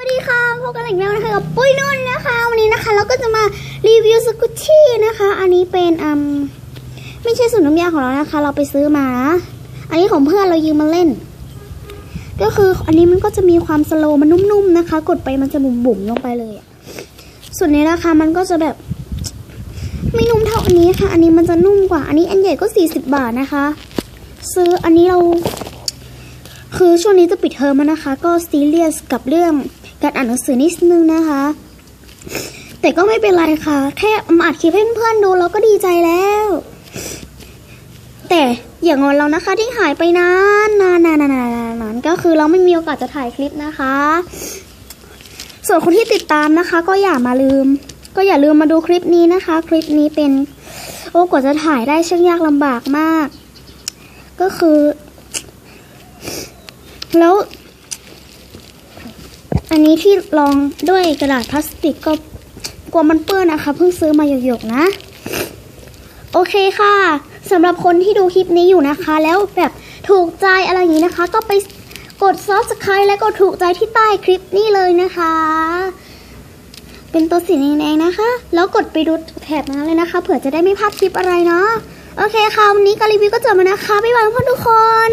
สวัสดีค่ะพบกันอีกแล้วนะคะกับปุ้ยนุ่นนะคะ วันนี้นะคะเราก็จะมารีวิวสกุชชี่นะคะ อันนี้เป็นอืมไม่ใช่สูตรน้ำยาของเรานะคะ เราไปซื้อมานะอันนี้ของเพื่อนเรายืมมาเล่น ก็คืออันนี้มันก็จะมีความสโลว์มันนุ่มๆนะคะ กดไปมันจะบุ๋มๆลงไปเลยส่วนนี้นะคะมันก็จะแบบไม่นุ่มเท่าอันนี้ค่ะ อันนี้มันจะนุ่มกว่า อันนี้อันใหญ่ก็ 40 บาทนะคะ ซื้ออันนี้เรา คือช่วงนี้จะปิดเทอมแล้วนะคะ ก็ซีเรียสกับเรื่อง การอ่านหนังสือนิดนึงนะคะ แต่ก็ไม่เป็นไรค่ะ แค่มาอัดคลิปให้เพื่อนๆดูเราก็ดีใจแล้ว แต่อย่างอนเรานะคะที่หายไปนานนานนานนานนานก็คือเราไม่มีโอกาสจะถ่ายคลิปนะคะ ส่วนคนที่ติดตามนะคะ ก็อย่ามาลืม ก็อย่าลืมมาดูคลิปนี้นะคะ คลิปนี้เป็น โอ้กว่าจะถ่ายได้ช่างยากลำบากมาก ก็คือ แล้ว นนี้ที่รองด้วยกระดาษพลาสติกก็กลัวมันเปื้อนนะคะ เพิ่งซื้อมาหยกๆนะ โอเคค่ะสำหรับคนที่ดูคลิปนี้อยู่นะคะ แล้วแบบถูกใจอะไรอย่างนี้นะคะ ก็ไปกด subscribe และกดถูกใจที่ใต้คลิปนี้เลยนะคะ เป็นตัวสีแดงๆนะคะ แล้วกดไปดูแถบนั้นเลยนะคะ เผื่อจะได้ไม่พลาดคลิปอะไรเนาะโอเคค่ะวันนี้การรีวิวก็จบแล้วนะคะบ๊ายบายเพื่อนทุกคน